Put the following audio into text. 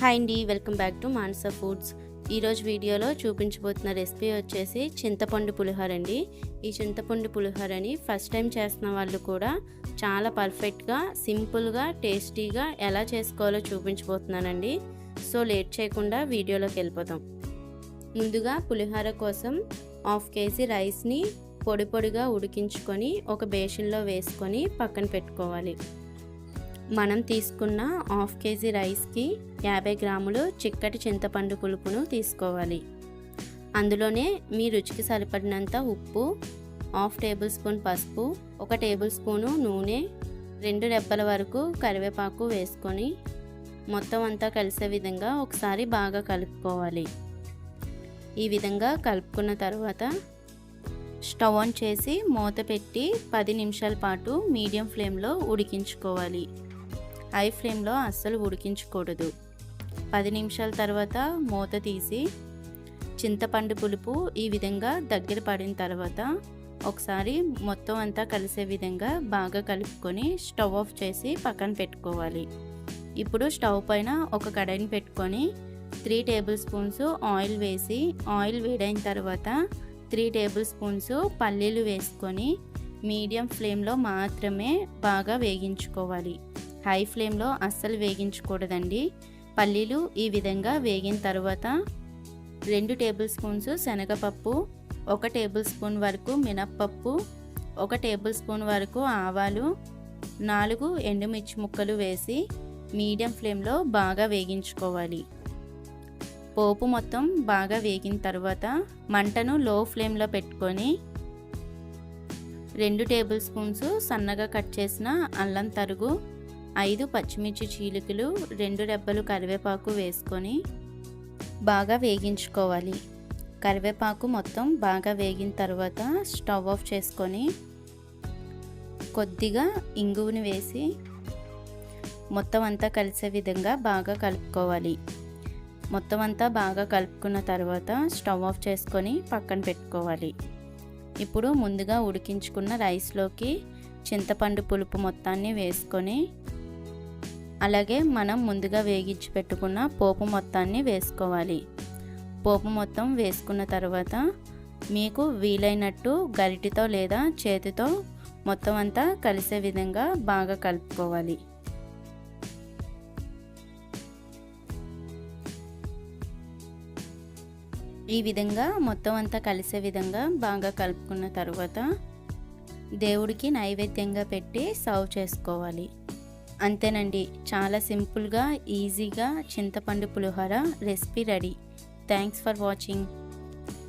Hi అండి welcome back to Mansa foods. ఈరోజు వీడియోలో చూపించబోతున్న రెసిపీ వచ్చేసి చింతపండు పులిహోర అండి. ఈ చింతపండు పులిహోరని ఫస్ట్ టైం చేస్తున్న వాళ్ళు కూడా చాలా పర్ఫెక్ట్గా సింపుల్గా టేస్టీగా ఎలా చేసుకోవాలో చూపించబోతున్నానండి. సో లేట్ చేయకుండా వీడియోలోకి వెళ్ళిపోతాం ముందుగా పులిహోర కోసం హాఫ్ కేజీ రైస్ని పొడి పొడిగా ఉడికించుకొని ఒక బేషన్లో వేసుకొని పక్కన పెట్టుకోవాలి. మనం తీసుకున్న హాఫ్ కేజీ రైస్కి యాభై గ్రాములు చిక్కటి చింతపండు పులుపును తీసుకోవాలి. అందులోనే మీ రుచికి సరిపడినంత ఉప్పు హాఫ్ టేబుల్ స్పూన్ పసుపు ఒక టేబుల్ స్పూను నూనె రెండు రెబ్బల వరకు కరివేపాకు వేసుకొని మొత్తం అంతా కలిసే విధంగా ఒకసారి బాగా కలుపుకోవాలి. ఈ విధంగా కలుపుకున్న తర్వాత స్టవ్ ఆన్ చేసి మూత పెట్టి పది నిమిషాల పాటు మీడియం ఫ్లేమ్లో ఉడికించుకోవాలి. హై ఫ్లేమ్లో అస్సలు ఉడికించకూడదు. పది నిమిషాల తర్వాత మూత తీసి చింతపండు పులుపు ఈ విధంగా దగ్గర పడిన తర్వాత ఒకసారి మొత్తం అంతా కలిసే విధంగా బాగా కలుపుకొని స్టవ్ ఆఫ్ చేసి పక్కన పెట్టుకోవాలి. ఇప్పుడు స్టవ్ పైన ఒక కడాయిని పెట్టుకొని త్రీ టేబుల్ స్పూన్స్ ఆయిల్ వేసి ఆయిల్ వేడైన తర్వాత త్రీ టేబుల్ స్పూన్స్ పల్లీలు వేసుకొని మీడియం ఫ్లేమ్లో మాత్రమే బాగా వేగించుకోవాలి. హై ఫ్లేమ్లో అస్సలు వేగించకూడదండి. పల్లీలు ఈ విధంగా వేగిన తర్వాత రెండు టేబుల్ స్పూన్స్ శనగపప్పు ఒక టేబుల్ స్పూన్ వరకు మినప్పప్పు ఒక టేబుల్ స్పూన్ వరకు ఆవాలు నాలుగు ఎండుమిర్చి ముక్కలు వేసి మీడియం ఫ్లేమ్లో బాగా వేగించుకోవాలి. పోపు మొత్తం బాగా వేగిన తర్వాత మంటను లో ఫ్లేమ్లో పెట్టుకొని రెండు టేబుల్ స్పూన్స్ సన్నగా కట్ చేసిన అల్లం తరుగు ఐదు పచ్చిమిర్చి చీలికలు రెండు రెబ్బలు కరివేపాకు వేసుకొని బాగా వేగించుకోవాలి. కరివేపాకు మొత్తం బాగా వేగిన తర్వాత స్టవ్ ఆఫ్ చేసుకొని కొద్దిగా ఇంగువని వేసి మొత్తం అంతా కలిసే విధంగా బాగా కలుపుకోవాలి. మొత్తం అంతా బాగా కలుపుకున్న తర్వాత స్టవ్ ఆఫ్ చేసుకొని పక్కన పెట్టుకోవాలి. ఇప్పుడు ముందుగా ఉడికించుకున్న రైస్లోకి చింతపండు పులుపు మొత్తాన్ని వేసుకొని అలాగే మనం ముందుగా వేగించి పెట్టుకున్న పోపు మొత్తాన్ని వేసుకోవాలి. పోపు మొత్తం వేసుకున్న తర్వాత మీకు వీలైనట్టు గరిటితో లేదా చేతితో మొత్తం అంతా కలిసే విధంగా బాగా కలుపుకోవాలి. ఈ విధంగా మొత్తం అంతా కలిసే విధంగా బాగా కలుపుకున్న తర్వాత దేవుడికి నైవేద్యంగా పెట్టి సర్వ్ చేసుకోవాలి. అంతేనండి. చాలా సింపుల్గా ఈజీగా చింతపండు పులిహోర recipe ready. Thanks for watching.